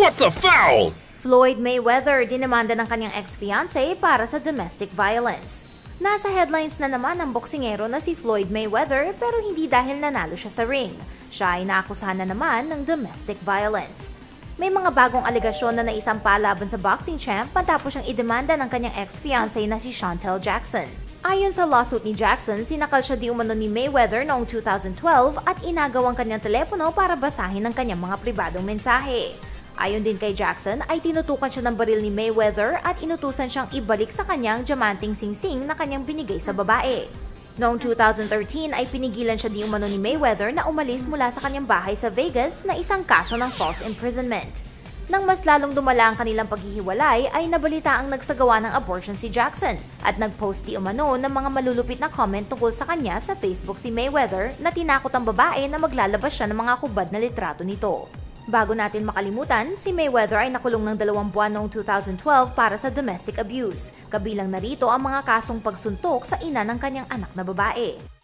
What the foul? Floyd Mayweather dinamanda ng kanyang ex-fiancé para sa domestic violence. Nasa headlines na naman ang boksingero na si Floyd Mayweather pero hindi dahil nanalo siya sa ring. Siya ay naakusahan na naman ng domestic violence. May mga bagong alegasyon na naisampa laban sa boxing champ matapos siyang idemanda ng kanyang ex-fiancé na si Chantel Jackson. Ayon sa lawsuit ni Jackson, sinakal siya di umano ni Mayweather noong 2012 at inagaw ang kanyang telepono para basahin ang kanyang mga pribadong mensahe. Ayon din kay Jackson ay tinutukan siya ng baril ni Mayweather at inutusan siyang ibalik sa kanyang diamanting singsing na kanyang binigay sa babae. Noong 2013 ay pinigilan siya di umano ni Mayweather na umalis mula sa kanyang bahay sa Vegas na isang kaso ng false imprisonment. Nang mas lalong dumala ang kanilang paghihiwalay ay nabalita ang nagsagawa ng abortion si Jackson at nagpost di umano ng mga malulupit na comment tungkol sa kanya sa Facebook si Mayweather na tinakot ang babae na maglalabas siya ng mga kubad na litrato nito. Bago natin makalimutan, si Mayweather ay nakulong ng dalawang buwan noong 2012 para sa domestic abuse. Kabilang narito ang mga kasong pagsuntok sa ina ng kanyang anak na babae.